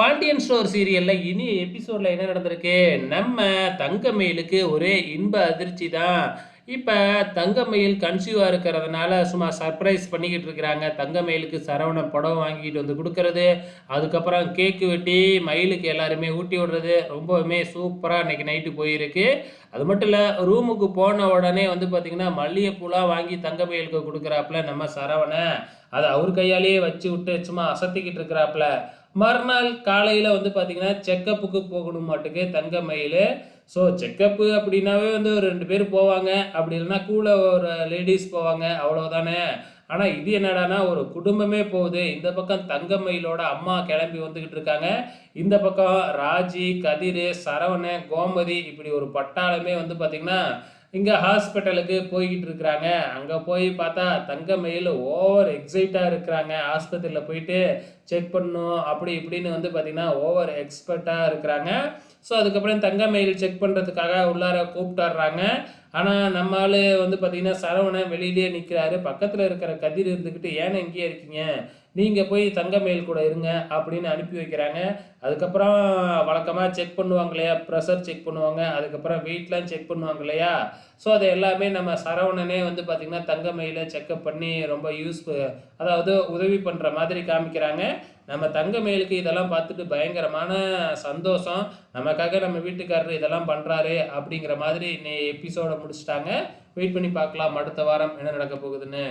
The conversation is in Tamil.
பாண்டியன் ஸ்டோர் சீரியல்ல இனி எபிசோட்ல என்ன நடந்திருக்கு? நம்ம தங்கமயிலுக்கு ஒரே இன்ப அதிர்ச்சி தான் இப்போ தங்கமயில் கன்சியூவாக இருக்கிறதுனால சும்மா சர்ப்ரைஸ் பண்ணிக்கிட்டு இருக்கிறாங்க. தங்கமயிலுக்கு சரவண புடவை வாங்கிட்டு வந்து கொடுக்கறது. அதுக்கப்புறம் கேக்கு வெட்டி மயிலுக்கு எல்லாருமே ஊட்டி விடுறது. ரொம்பவுமே சூப்பராக இன்றைக்கி நைட்டு போயிருக்கு. அது மட்டும் இல்லை ரூமுக்கு போன உடனே வந்து பார்த்திங்கன்னா மல்லிகைப்பூலாம் வாங்கி தங்கமயிலுக்கு கொடுக்குறாப்புல நம்ம சரவணை அதை அவர் கையாலேயே வச்சு விட்டு சும்மா அசத்திக்கிட்டு இருக்கிறாப்புல. மறுநாள் காலையில் வந்து பார்த்திங்கன்னா செக்கப்புக்கு போகணும் மாட்டுக்கு தங்கமயில். ஸோ செக்கப்பு அப்படின்னாவே வந்து ஒரு ரெண்டு பேர் போவாங்க. அப்படி இல்லைன்னா கூட ஒரு லேடிஸ் போவாங்க. அவ்வளோதானே ஆனால் இது என்னடானா ஒரு குடும்பமே போகுது. இந்த பக்கம் தங்கம்மையிலோட அம்மா கிளம்பி வந்துக்கிட்டு இருக்காங்க. இந்த பக்கம் ராஜி கதிர் சரவண கோமதி இப்படி ஒரு பட்டாளமே வந்து பார்த்திங்கன்னா இங்கே ஹாஸ்பிட்டலுக்கு போய்கிட்டு இருக்கிறாங்க. அங்கே போய் பார்த்தா தங்கமயில் ஓவர் எக்ஸைட்டாக இருக்கிறாங்க. ஆஸ்பத்திரியில் போயிட்டு செக் பண்ணணும் அப்படி இப்படின்னு வந்து பார்த்திங்கன்னா ஓவர் எக்ஸ்பர்ட்டாக இருக்கிறாங்க. ஸோ அதுக்கப்புறம் தங்கமயில் செக் பண்ணுறதுக்காக உள்ளார கூப்பிட்டாடுறாங்க ஆனால் நம்ம வந்து பார்த்திங்கன்னா சரவணன் வெளியிலேயே நிற்கிறாரு பக்கத்தில் இருக்கிற கதிர் இருந்துக்கிட்டு ஏன்னா இங்கேயே இருக்கீங்க? நீங்கள் போய் தங்கமயில் கூட இருங்க அப்படின்னு அனுப்பி வைக்கிறாங்க. அதுக்கப்புறம் வழக்கமாக செக் பண்ணுவாங்க இல்லையா? ப்ரெஷர் செக் பண்ணுவாங்க. அதுக்கப்புறம் வெயிட்லாம் செக் பண்ணுவாங்க இல்லையா? ஸோ அது எல்லாமே நம்ம சரவணனே வந்து பார்த்திங்கன்னா தங்கமயில செக்கப் பண்ணி ரொம்ப யூஸ் அதாவது உதவி பண்ணுற மாதிரி காமிக்கிறாங்க. நம்ம தங்கமேலுக்கு இதெல்லாம் பார்த்துட்டு பயங்கரமான சந்தோஷம். நமக்காக நம்ம வீட்டுக்காரர் இதெல்லாம் பண்ணுறாரு அப்படிங்கிற மாதிரி இன்னைக்கு எபிசோடை முடிச்சுட்டாங்க. வெயிட் பண்ணி பார்க்கலாம். அடுத்த வாரம் என்ன நடக்க போகுதுன்னு.